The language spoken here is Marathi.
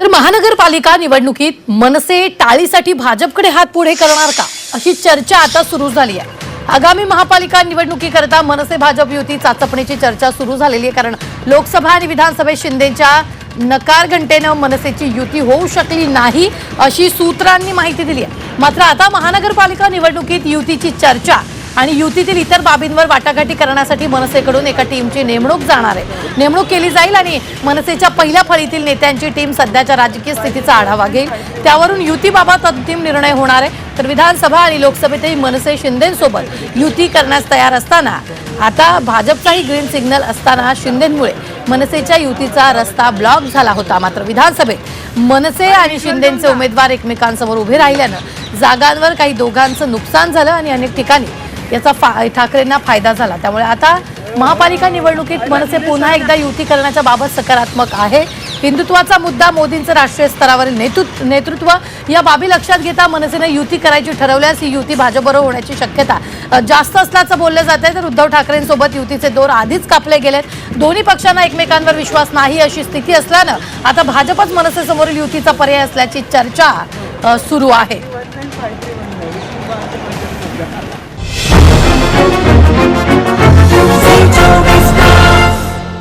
तर महानगरपालिका निवडणुकीत मनसे टाळीसाठी भाजपकडे हात पुढे करणार का? अशी चर्चा आता सुरू झाली आहे. आगामी महापालिका निवडणुकीकरता मनसे भाजप युती चाचपणीची चर्चा सुरू झालेली आहे कारण लोकसभा आणि विधानसभेत शिंदेच्या नकार घंटेनं मनसेची युती होऊ शकली नाही अशी सूत्रांनी माहिती दिली आहे. मात्र आता महानगरपालिका निवडणुकीत युतीची चर्चा आणि युतीतील इतर बाबींवर वाटाघाटी करण्यासाठी मनसेकडून एका टीमची नेमणूक जाणार आहे. नेमणूक केली जाईल आणि मनसेच्या पहिल्या फळीतील नेत्यांची टीम सध्याच्या राजकीय स्थितीचा आढावा घेईल. त्यावरून युतीबाबत अंतिम निर्णय होणार आहे. तर विधानसभा आणि लोकसभेतही मनसे शिंदेसोबत युती करण्यास तयार असताना आता भाजपचाही ग्रीन सिग्नल असताना शिंदेमुळे मनसेच्या युतीचा रस्ता ब्लॉक झाला होता. मात्र विधानसभेत मनसे आणि शिंदेचे उमेदवार एकमेकांसमोर उभे राहिल्यानं जागांवर काही दोघांचं नुकसान झालं आणि अनेक ठिकाणी याचा फा ठाकरेंना फायदा झाला. त्यामुळे आता महापालिका निवडणुकीत मनसे पुन्हा एकदा युती करण्याच्या बाबत सकारात्मक आहे. हिंदुत्वाचा मुद्दा मोदींचं राष्ट्रीय स्तरावरील नेतृत्व नेतृत्व या बाबी लक्षात घेता मनसेनं युती करायची ठरवल्यास ही युती भाजपबरोबर होण्याची शक्यता. जास्त असल्याचं बोललं जात आहे तर उद्धव ठाकरेंसोबत युतीचे दोर आधीच कापले गेलेत. दोन्ही पक्षांना एकमेकांवर विश्वास नाही अशी स्थिती असल्यानं आता भाजपच मनसेसमोरील युतीचा पर्याय असल्याची चर्चा सुरू आहे.